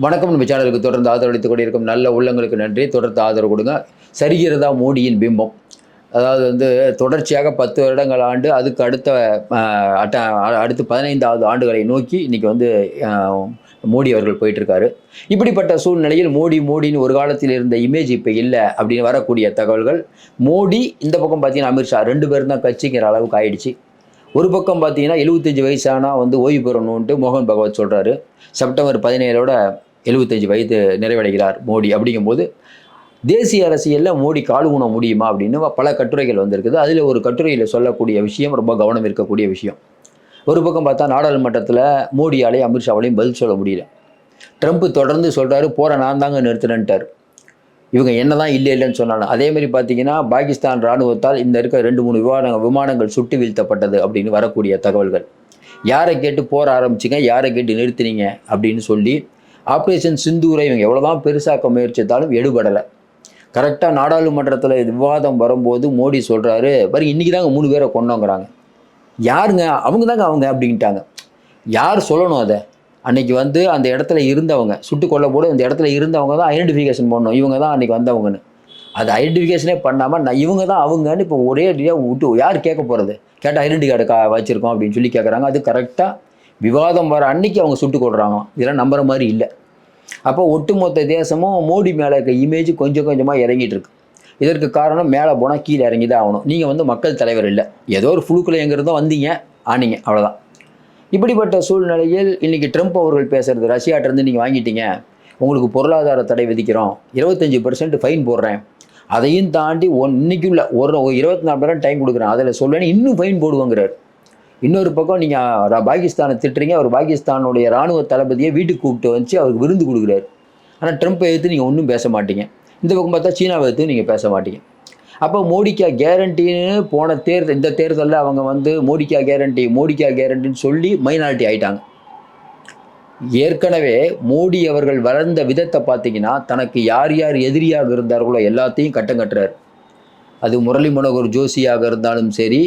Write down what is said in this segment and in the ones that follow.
வணக்கம். நம்ம சேனலுக்கு தொடர்ந்து ஆதரவளித்துக் கொண்டிருக்கும் நல்ல உள்ளங்களுக்கு நன்றி. தொடர்ந்து ஆதரவு கொடுங்க. சரிகிறதா மோடியின் பிம்பம். அதாவது வந்து தொடர்ச்சியாக பத்து வருடங்கள் ஆண்டு அதுக்கு அடுத்த அட்ட அடுத்து பதினைந்தாவது ஆண்டுகளை நோக்கி இன்னைக்கு வந்து மோடி அவர்கள் போயிட்டுருக்காரு. இப்படிப்பட்ட சூழ்நிலையில் மோடி மோடின்னு ஒரு காலத்தில் இருந்த இமேஜ் இப்போ இல்லை அப்படின்னு வரக்கூடிய தகவல்கள் மோடி இந்த பக்கம் பார்த்தீங்கன்னா அமித்ஷா ரெண்டு பேரும் தான் கட்சிங்கிற அளவுக்கு ஆயிடுச்சு. ஒரு பக்கம் பார்த்தீங்கன்னா எழுபத்தஞ்சு வயசானா வந்து ஓய்வு பெறணும்ட்டு மோகன் பகவத் சொல்கிறாரு செப்டம்பர் பதினேழோட எழுபத்தஞ்சு வயது நிறைவடைகிறார் மோடி அப்படிங்கும்போது தேசிய அரசியலில் மோடி கால் ஊன முடியுமா அப்படின்னு பல கட்டுரைகள் வந்திருக்குது. அதில் ஒரு கட்டுரையில் சொல்லக்கூடிய விஷயம் ரொம்ப கவனம் இருக்கக்கூடிய விஷயம். ஒரு பக்கம் பார்த்தா நாடாளுமன்றத்தில் மோடியாலையும் அமித்ஷாவாலையும் பதில் சொல்ல முடியல. ட்ரம்ப் தொடர்ந்து சொல்கிறாரு போகிற நான் தாங்க நிறுத்தினன்ட்டார். இவங்க என்னதான் இல்லை இல்லைன்னு சொன்னாலும் அதே மாதிரி பார்த்தீங்கன்னா பாகிஸ்தான் இராணுவத்தால் இந்த இருக்க ரெண்டு மூணு விமானங்கள் விமானங்கள் சுட்டு வீழ்த்தப்பட்டது அப்படின்னு வரக்கூடிய தகவல்கள். யாரை கேட்டு போற ஆரம்பிச்சிங்க யாரை கேட்டு நிறுத்தினீங்க அப்படின்னு சொல்லி ஆப்ரேஷன் சிந்தூரை இவங்க எவ்வளோதான் பெருசாக்க முயற்சித்தாலும் எடுபடலை. கரெக்டாக நாடாளுமன்றத்தில் விவாதம் வரும்போது மோடி சொல்கிறாரு பாருங்க இன்றைக்கி தாங்க மூணு பேரை கொண்டோங்கிறாங்க யாருங்க அவங்க தாங்க அவங்க அப்படின்ட்டாங்க. யார் சொல்லணும் அதை? அன்னைக்கு வந்து அந்த இடத்துல இருந்தவங்க சுட்டு கொல்ல போது அந்த இடத்துல இருந்தவங்க தான் ஐடென்டிஃபிகேஷன் பண்ணணும். இவங்க தான் அன்றைக்கி வந்தவங்கன்னு. அது ஐடென்டிஃபிகேஷனே பண்ணாமல் நான் இவங்க தான் அவங்கன்னு இப்போ ஒரே அடியாக விட்டு யார் கேட்க போகிறது கேட்டால் ஐடென்டி கார்டு கா வச்சுருக்கோம் அப்படின்னு சொல்லி கேட்குறாங்க அது கரெக்டாக விவாதம் வர அன்னைக்கு அவங்க சுட்டு கொள்றாங்க இதெல்லாம் நம்புற மாதிரி இல்லை. அப்போ ஒட்டுமொத்த தேசமும் மோடி மேலே இருக்க இமேஜ் கொஞ்சம் கொஞ்சமாக இறங்கிட்டு இருக்கு. இதற்கு காரணம் மேலே போனால் கீழே இறங்கி தான் ஆகணும். நீங்கள் வந்து மக்கள் தலைவர் இல்லை. ஏதோ ஒரு ஃபுழுக்குள்ள எங்கிறதோ வந்தீங்க ஆனீங்க. அவ்வளோதான் இப்படிப்பட்ட சூழ்நிலையில் இன்னைக்கு ட்ரம்ப் அவர்கள் பேசுறது ரஷ்யாட்டிருந்து நீங்கள் வாங்கிட்டீங்க. உங்களுக்கு பொருளாதார தடை விதிக்கிறோம். இருபத்தஞ்சி பர்சன்ட் ஃபைன் போடுறேன். அதையும் தாண்டி ஒன் இன்னைக்குள்ள ஒரு ஒரு இருபத்தி நாலு மணி டைம் கொடுக்குறேன். அதில் சொல்லுவேன் இன்னும் ஃபைன் போடுவோங்கிறார். இன்னொரு பக்கம் நீங்கள் பாகிஸ்தானை திட்டுறீங்க. அவர் பாகிஸ்தானுடைய ராணுவ தளபதியை வீட்டுக்கு கூப்பிட்டு வந்துச்சு. அவருக்கு விருந்து கொடுக்குறாரு. ஆனால் ட்ரம்ப்பை எதிர்த்து நீங்கள் ஒன்றும் பேச மாட்டீங்க. இந்த பக்கம் பார்த்தா சீனாவை எதிர்த்து நீங்கள் பேச மாட்டீங்க. அப்போ மோடிக்கா கேரண்டின்னு போன தேர்தல் இந்த தேர்தலில் அவங்க வந்து மோடிக்கா கேரண்டி மோடிக்கா கேரண்டின்னு சொல்லி மைனாரிட்டி ஆயிட்டாங்க. ஏற்கனவே மோடி அவர்கள் வளர்ந்த விதத்தை பார்த்தீங்கன்னா தனக்கு யார் யார் எதிரியாக இருந்தார்களோ எல்லாத்தையும் கட்டம் கட்டுறாரு. அது முரளி மனோகர் ஜோஷியாக இருந்தாலும் சரி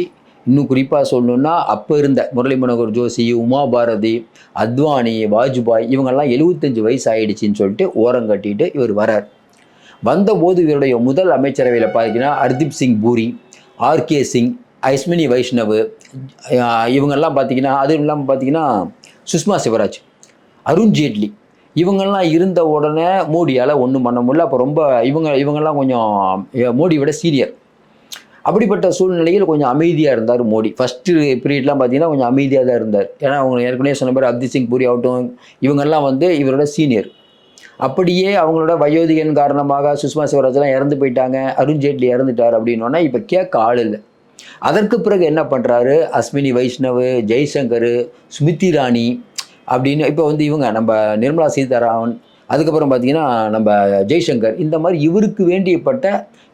இன்னும் குறிப்பாக சொல்லணுன்னா அப்போ இருந்த முரளி மனோகர் ஜோஷி உமா பாரதி அத்வானி வாஜ்பாய் இவங்கெல்லாம் எழுபத்தஞ்சு வயசு ஆயிடுச்சின்னு சொல்லிட்டு ஓரம் கட்டிட்டு இவர் வரார் வந்தபோது இவருடைய முதல் அமைச்சரவையில் பார்த்தீங்கன்னா ஹர்தீப் சிங் பூரி ஆர்கே சிங் ஐஸ்மினி வைஷ்ணவ் இவங்கெல்லாம் பார்த்தீங்கன்னா அதுவும் இல்லாமல் பார்த்தீங்கன்னா சுஷ்மா சிவராஜ் அருண்ஜேட்லி இவங்கெல்லாம் இருந்த உடனே மோடியால் ஒன்றும் பண்ண முடியல. அப்போ ரொம்ப இவங்க இவங்கெல்லாம் கொஞ்சம் மோடியை விட சீனியர். அப்படிப்பட்ட சூழ்நிலையில் கொஞ்சம் அமைதியாக இருந்தார் மோடி. ஃபஸ்ட்டு பீரியட்லாம் பார்த்தீங்கன்னா கொஞ்சம் அமைதியாக தான் இருந்தார். ஏன்னா அவங்க ஏற்கனவே சொன்ன மாதிரி அப்தி சிங் பூரி ஆகட்டும் இவங்கெல்லாம் வந்து இவரோட சீனியர். அப்படியே அவங்களோட வயோதிகன் காரணமாக சுஷ்மா சிவராஜ்லாம் இறந்து போயிட்டாங்க. அருண் ஜேட்லி இறந்துட்டார் அப்படின்னோன்னா இப்போ கேட்க ஆள் இல்லை. அதற்கு பிறகு என்ன பண்ணுறாரு அஸ்மினி வைஷ்ணவ் ஜெய்சங்கர் ஸ்மிருதி இராணி அப்படின்னு இப்போ வந்து இவங்க நம்ம நிர்மலா சீதாராமன் அதுக்கப்புறம் பார்த்தீங்கன்னா நம்ம ஜெய்சங்கர் இந்த மாதிரி இவருக்கு வேண்டியப்பட்ட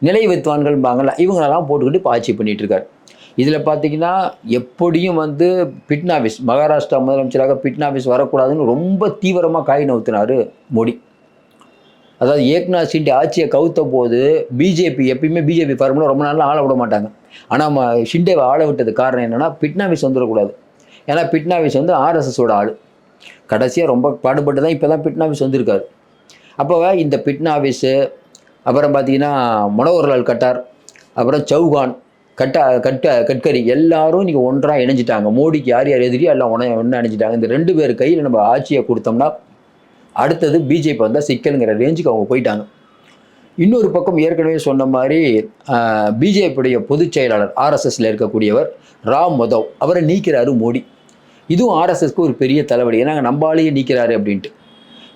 நிலை வித்வான்கள்பாங்கல்ல இவங்களெல்லாம் போட்டுக்கிட்டு இப்போ ஆட்சி பண்ணிட்டு இதில் பார்த்தீங்கன்னா எப்படியும் வந்து பிட்னாவிஸ் மகாராஷ்டிரா முதலமைச்சராக பிட்னாவிஸ் வரக்கூடாதுன்னு ரொம்ப தீவிரமாக காய் நவுத்தினார் மோடி. அதாவது ஏக்நாத் ஷிண்டே ஆட்சியை கவுத்த போது பிஜேபி எப்பயுமே பிஜேபி ஃபார்முலா ரொம்ப நாளாக ஆள விட மாட்டாங்க. ஆனால் ஷிண்டேவை ஆள விட்டது காரணம் என்னென்னா பிட்னாவிஸ் வந்துடக்கூடாது ஏன்னா பிட்னாவிஸ் வந்து ஆர்எஸ்எஸோட ஆள். கடைசியாக ரொம்ப பாடுபட்டு தான் இப்போ தான் பிட்னாவிஸ் வந்திருக்காரு. அப்போ இந்த பிட்னாவிஸு அப்புறம் பார்த்தீங்கன்னா மனோகர்லால் கட்டார் அப்புறம் சௌகான் கட்டா கட்ட கட்கரி எல்லாரும் இன்றைக்கி ஒன்றாக இணைஞ்சிட்டாங்க. மோடிக்கு யார் யார் எதிரியோ எல்லாம் ஒன்றா ஒன்றா இணைஞ்சிட்டாங்க. இந்த ரெண்டு பேர் கையில் நம்ம ஆட்சியை கொடுத்தோம்னா அடுத்தது பிஜேபி வந்தால் சிக்கலுங்கிற ரேஞ்சுக்கு அவங்க போயிட்டாங்க. இன்னொரு பக்கம் ஏற்கனவே சொன்ன மாதிரி பிஜேபியுடைய பொதுச் செயலாளர் ஆர்எஸ்எஸ்ல இருக்கக்கூடியவர் ராம் மதவ். அவரை நீக்கிறாரு மோடி. இதுவும் ஆர்எஸ்எஸ்க்கு ஒரு பெரிய தலைவலி. ஏன்னா நம்பாலேயே நீக்கிறாரு அப்படின்ட்டு.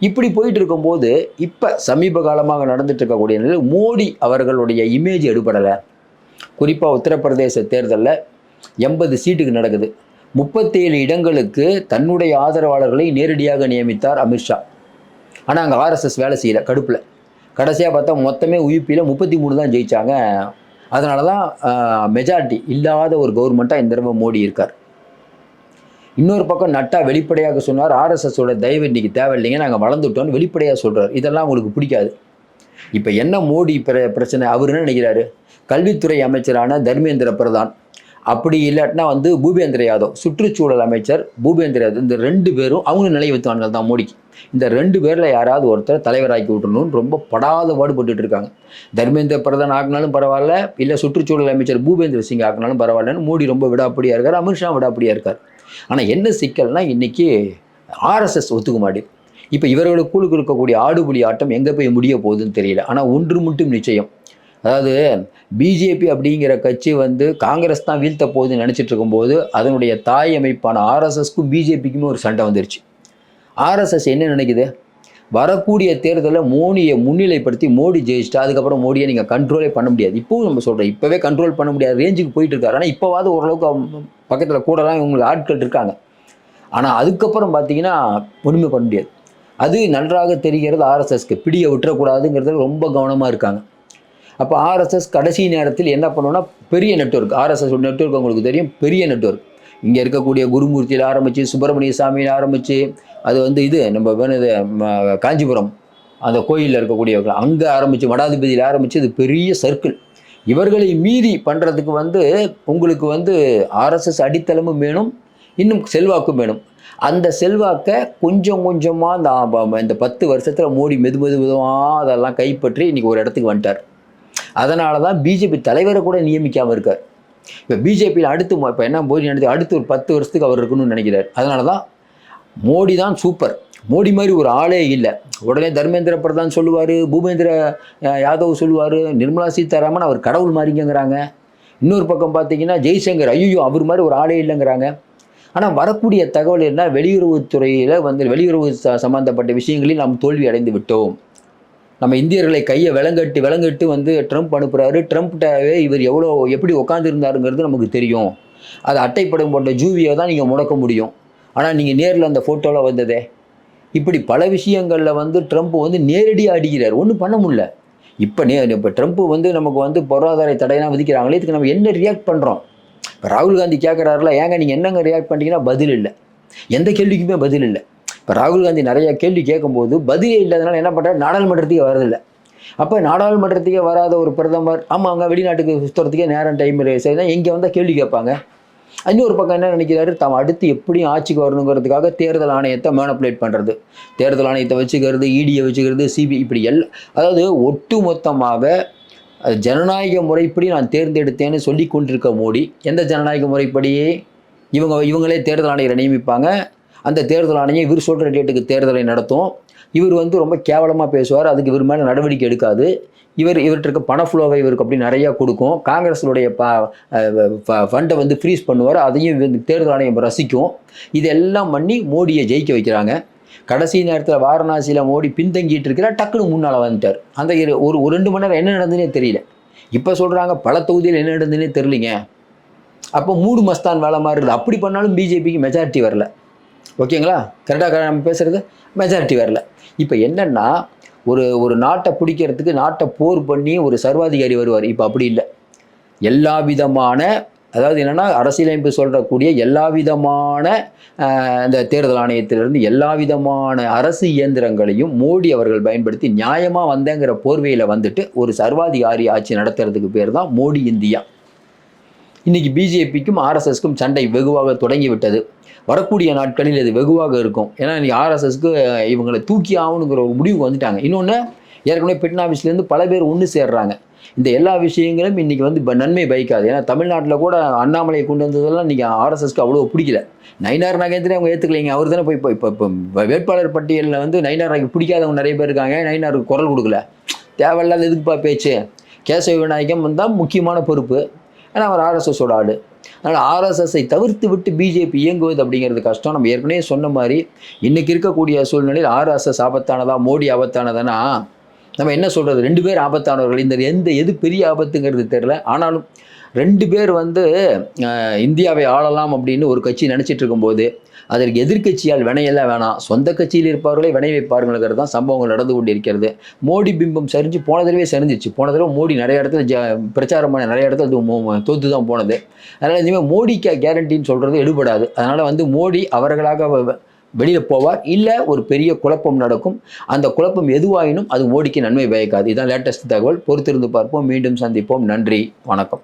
இப்படி போயிட்டு இருக்கும்போது இப்போ சமீப காலமாக நடந்துட்டு இருக்கக்கூடிய நிலையில் மோடி அவர்களுடைய இமேஜ் எடுபடலை. குறிப்பாக உத்தரப்பிரதேச தேர்தலில் எண்பது சீட்டுக்கு நடக்குது. முப்பத்தேழு இடங்களுக்கு தன்னுடைய ஆதரவாளர்களை நேரடியாக நியமித்தார் அமித்ஷா. ஆனால் அங்கே ஆர்எஸ்எஸ் வேலை செய்யல கடுப்பில். கடைசியாக பார்த்தா மொத்தமே உயிப்பியில் முப்பத்தி மூணு தான் ஜெயிச்சாங்க. அதனால தான் மெஜாரிட்டி இல்லாத ஒரு கவர்மெண்ட்டாக இந்த தடவை மோடி இருக்கார். இன்னொரு பக்கம் நட்டா வெளிப்படையாக சொன்னார் ஆர்எஸ்எஸோட தயவு இன்றைக்கி தேவையில்லைங்க நாங்கள் வளர்ந்துட்டோம்னு வெளிப்படையாக சொல்கிறார் இதெல்லாம் உங்களுக்கு பிடிக்காது. இப்போ என்ன மோடி பிர பிரச்சனை? அவர் என்ன நினைக்கிறாரு? கல்வித்துறை அமைச்சரான தர்மேந்திர பிரதான் அப்படி இல்லாட்டினா வந்து பூபேந்திர யாதவ் சுற்றுச்சூழல் அமைச்சர் பூபேந்திர யாதவ் இந்த ரெண்டு பேரும் அவங்களும் நிலை வைத்தவன்கள் தான் மோடிக்கு. இந்த ரெண்டு பேரில் யாராவது ஒருத்தர் தலைவராக்கி விட்டுணும்னு ரொம்ப படாத பாடுபட்டு இருக்காங்க. தர்மேந்திர பிரதான் ஆக்கினாலும் பரவாயில்ல இல்லை சுற்றுச்சூழல் அமைச்சர் பூபேந்திர சிங் ஆக்கினாலும் பரவாயில்லன்னு மோடி ரொம்ப விடாப்படியாக இருக்கார் அமித்ஷா விடாப்படியாக இருக்கார். ஆனால் என்ன சிக்கல்னா இன்றைக்கி ஆர்எஸ்எஸ் ஒத்துக்க மாட்டேன் இப்போ இவர்களுக்குள் இருக்கக்கூடிய ஆடுபுலி ஆட்டம் எங்கே போய் முடிய போகுதுன்னு தெரியல. ஆனால் ஒன்று மட்டும் நிச்சயம் அதாவது பிஜேபி அப்படிங்கிற கட்சி வந்து காங்கிரஸ் தான் வீழ்த்த போகுதுன்னு நினச்சிட்டு இருக்கும்போது அதனுடைய தாய் அமைப்பான ஆர்எஸ்எஸ்க்கும் பிஜேபிக்குமே ஒரு சண்டை வந்துருச்சு. ஆர்எஸ்எஸ் என்ன நினைக்குது? வரக்கூடிய தேர்தலில் மோடியை முன்னிலைப்படுத்தி மோடி ஜெயிச்சிட்டா அதுக்கப்புறம் மோடியை நீங்கள் கண்ட்ரோலே பண்ண முடியாது. இப்போவும் நம்ம சொல்கிறோம் இப்போவே கண்ட்ரோல் பண்ண முடியாத. ரேஞ்சுக்கு போயிட்டு இருக்காரு. ஆனால் இப்போவாது ஓரளவுக்கு பக்கத்தில் கூடலாம் இவங்களுக்கு ஆட்கள் இருக்காங்க. ஆனால் அதுக்கப்புறம் பார்த்தீங்கன்னா ஒன்றுமே பண்ண முடியாது. அது நன்றாக தெரிகிறது ஆர்எஸ்எஸ்க்கு பிடியை விட்டுறக்கூடாதுங்கிறது ரொம்ப கவனமாக இருக்காங்க. அப்போ ஆர்எஸ்எஸ் கடைசி நேரத்தில் என்ன பண்ணுவோம்னா பெரிய நெட்வொர்க் ஆர்எஸ்எஸ் நெட்வொர்க் உங்களுக்கு தெரியும் பெரிய நெட்வொர்க் இங்கே இருக்கக்கூடிய குருமூர்த்தியில் ஆரம்பித்து சுப்பிரமணிய சாமியில் ஆரம்பித்து அது வந்து இது நம்ம வேணுது ம- காஞ்சிபுரம். அந்த கோயிலில் இருக்கக்கூடியவர்கள் அங்கே ஆரம்பித்து மடாதிபதியில் ஆரம்பித்து இது பெரிய சர்க்கிள் இவர்களை மீறி பண்ணுறதுக்கு வந்து உங்களுக்கு வந்து ஆர்எஸ்எஸ் அடித்தளமும் வேணும் இன்னும் செல்வாக்கும் வேணும். அந்த செல்வாக்கை கொஞ்சம் கொஞ்சமாக இந்த இந்த பத்து வருஷத்தில் மோடி மெது மெது மெதுவாக அதெல்லாம் கைப்பற்றி இன்றைக்கி ஒரு இடத்துக்கு வந்துட்டார். அதனால தான் பிஜேபி தலைவரை கூட நியமிக்காமல் இருக்கார். இப்போ பிஜேபியில் அடுத்து இப்போ என்ன போய் நடந்தது அடுத்து ஒரு பத்து வருஷத்துக்கு அவர் இருக்கணும்னு நினைக்கிறார். அதனால தான் மோடி தான் சூப்பர் மோடி மாதிரி ஒரு ஆளே இல்லை. உடனே தர்மேந்திர பிரதான் சொல்லுவார் பூபேந்திர யாதவ் சொல்லுவார் நிர்மலா சீதாராமன் அவர் கடவுள் மாதிரிங்கிறாங்க இன்னொரு பக்கம் பார்த்தீங்கன்னா ஜெய்சங்கர் ஐயோ அவர் மாதிரி ஒரு ஆளே இல்லைங்கிறாங்க. ஆனால் வரக்கூடிய தகவல் என்ன? வெளியுறவுத்துறையில் வந்து வெளியுறவு ச சம்பந்தப்பட்ட விஷயங்களில் நாம் தோல்வி அடைந்து விட்டோம். நம்ம இந்தியர்களை கையை விலங்கட்டு விலங்கட்டு வந்து ட்ரம்ப் அனுப்புகிறாரு ட்ரம்ப்டாவே இவர் எவ்வளோ எப்படி உட்காந்துருந்தாருங்கிறது நமக்கு தெரியும். அது அட்டைப்படம் போட்ட ஜூவியை தான் நீங்கள் முடக்க முடியும். ஆனால் நீங்கள் நேரில் அந்த ஃபோட்டோவில் வந்ததே. இப்படி பல விஷயங்களில் வந்து ட்ரம்ப் வந்து நேரடியாக அடிக்கிறார். ஒன்றும் பண்ண முடியல. இப்போ நே இப்போ ட்ரம்ப் வந்து நமக்கு வந்து பொருளாதார தடையெல்லாம் விதிக்கிறாங்களே இதுக்கு நம்ம என்ன ரியாக்ட் பண்ணுறோம் இப்போ ராகுல் காந்தி கேட்குறாருல ஏங்க நீங்கள் என்னங்க ரியாக்ட் பண்ணிங்கன்னா பதில் இல்லை. எந்த கேள்விக்குமே பதில் இல்லை. இப்போ ராகுல் காந்தி நிறைய கேள்வி கேட்கும்போது பதிலே இல்லாதனால என்ன பண்ணுறாரு நாடாளுமன்றத்துக்கு வரதில்லை அப்போ நாடாளுமன்றத்துக்கே வராத ஒரு பிரதமர் ஆமாங்க வெளிநாட்டுக்கு சுற்றுறதுக்கே நேரம் டைம் சரிதான் இங்கே வந்தால் கேள்வி கேட்பாங்க. இன்னொரு பக்கம் என்ன நினைக்கிறாரு? தாம் அடுத்து எப்படியும் ஆட்சிக்கு வரணுங்கிறதுக்காக தேர்தல் ஆணையத்தை மேனப்புலேட் பண்ணுறது தேர்தல் ஆணையத்தை வச்சுக்கிறது இடியை வச்சுக்கிறது சிபி இப்படி எல்லா அதாவது ஒட்டு மொத்தமாக ஜனநாயக முறைப்படி நான் தேர்ந்தெடுத்தேன்னு சொல்லி கொண்டிருக்க மோடி எந்த ஜனநாயக முறைப்படியே இவங்க இவங்களே தேர்தல் ஆணையரை நியமிப்பாங்க. அந்த தேர்தல் ஆணையம் இவர் சொல்கிற டேட்டுக்கு தேர்தலை நடத்தும். இவர் வந்து ரொம்ப கேவலமாக பேசுவார். அதுக்கு இவர் மேலே நடவடிக்கை எடுக்காது. இவர் இவர்கிட்ட இருக்க பண ஃப்ளோவை இவருக்கு அப்படி நிறையா கொடுக்கும். காங்கிரஸுடைய ப ஃபண்டை வந்து ஃப்ரீஸ் பண்ணுவார். அதையும் தேர்தல் ஆணையம் ரசிக்கும். இதெல்லாம் பண்ணி மோடியை ஜெயிக்க வைக்கிறாங்க. கடைசி நேரத்தில் வாரணாசியில் மோடி பின்தங்கிட்டு இருக்கிறார். டக்குன்னு முன்னால் வந்துட்டார். அந்த இரு- ஒரு ஒரு ரெண்டு மணி நேரம் என்ன நடந்ததுனே தெரியல. இப்போ சொல்கிறாங்க பல தொகுதியில் என்ன நடந்துனே தெரியலிங்க. அப்போ மூடு மஸ்தான் வேலை மாறுது அப்படி பண்ணாலும் பிஜேபிக்கு மெஜாரிட்டி வரல. ஓகேங்களா? கரெக்டாக நம்ம பேசுகிறது மெஜாரிட்டி வரல. இப்போ என்னென்னா ஒரு ஒரு நாட்டை பிடிக்கிறதுக்கு நாட்டை போர் பண்ணி ஒரு சர்வாதிகாரி வருவார். இப்போ அப்படி இல்லை. எல்லா விதமான அதாவது என்னென்னா அரசியலமைப்பு சொல்கிறக்கூடிய எல்லா விதமான இந்த தேர்தல் ஆணையத்திலிருந்து எல்லா விதமான அரசு இயந்திரங்களையும் மோடி அவர்கள் பயன்படுத்தி நியாயமாக வந்தேங்கிற போர்வையில் வந்துட்டு ஒரு சர்வாதிகாரி ஆட்சி நடத்துறதுக்கு பேர் தான் மோடி இந்தியா. இன்னைக்கு பிஜேபிக்கும் ஆர்எஸ்எஸ்க்கும் சண்டை வெகுவாக தொடங்கி விட்டது வரக்கூடிய நாட்களில் இது வெகுவாக இருக்கும். ஏன்னா இன்னைக்கு ஆர்எஸ்எஸ்க்கு இவங்களை தூக்கி ஆகணுங்கிற ஒரு முடிவுக்கு வந்துட்டாங்க. இன்னொன்று ஏற்கனவே பெட் ஆஃபீஸ்லேருந்து பல பேர் ஒன்று சேர்றாங்க. இந்த எல்லா விஷயங்களும் இன்னைக்கு வந்து இப்போ நன்மை பயக்காது. ஏன்னா தமிழ்நாட்டில் கூட அண்ணாமலையை கொண்டு வந்ததெல்லாம் இன்றைக்கி ஆர்எஸ்எஸ்க்கு அவ்வளோ பிடிக்கல. நயினார் நாகேந்திரன் அவங்க ஏற்றுக்கலைங்க அவர் தானே போய் இப்போ இப்போ இப்போ வேட்பாளர் பட்டியலில் வந்து நயினார் நாய்க்கு பிடிக்காதவங்க நிறைய பேர் இருக்காங்க. நயினாருக்கு குரல் கொடுக்கல. தேவையில்லாத எதுக்குப்பா பேச்சு. கேசவ விநாயகம் வந்தால் முக்கியமான பொறுப்பு. ஏன்னா அவர் ஆர்எஸ்எஸோட ஆடு அதனால் ஆர்எஸ்எஸ்ஸை தவிர்த்து விட்டு பிஜேபி இயங்குவது அப்படிங்கிறது கஷ்டம். நம்ம ஏற்கனவே சொன்ன மாதிரி இன்றைக்கி இருக்கக்கூடிய சூழ்நிலையில் ஆர்எஸ்எஸ் ஆபத்தானதா மோடி ஆபத்தானதானா? நம்ம என்ன சொல்கிறது ரெண்டு பேர் ஆபத்தானவர்கள். இந்த எந்த எது பெரிய ஆபத்துங்கிறது தெரில ஆனாலும் ரெண்டு பேர் வந்து இந்தியாவை ஆளலாம் அப்படின்னு ஒரு கட்சி நினச்சிட்டு இருக்கும்போது அதற்கு எதிர்க்கட்சியால் வினையெல்லாம் வேணாம். சொந்த கட்சியில் இருப்பவர்களை வினை வைப்பாருங்கிறது தான் சம்பவங்கள் நடந்து கொண்டிருக்கிறது. மோடி பிம்பம் சரிஞ்சு போன தடவை சரிஞ்சிச்சு. போன தடவை மோடி நிறைய இடத்துல ஜ பிரச்சாரம் பண்ண நிறைய இடத்துல அது தோத்து தான் போனது. அதனால் இனிமேல் மோடிக்கு கேரண்டின்னு சொல்கிறது எடுபடாது. அதனால் வந்து மோடி அவர்களாக வெளியில் போவார். இல்லை ஒரு பெரிய குழப்பம் நடக்கும். அந்த குழப்பம் எதுவாயினும் அது மோடிக்கு நன்மை பயக்காது. இதுதான் லேட்டஸ்ட் தகவல். பொறுத்திருந்து பார்ப்போம். மீண்டும் சந்திப்போம். நன்றி. வணக்கம்.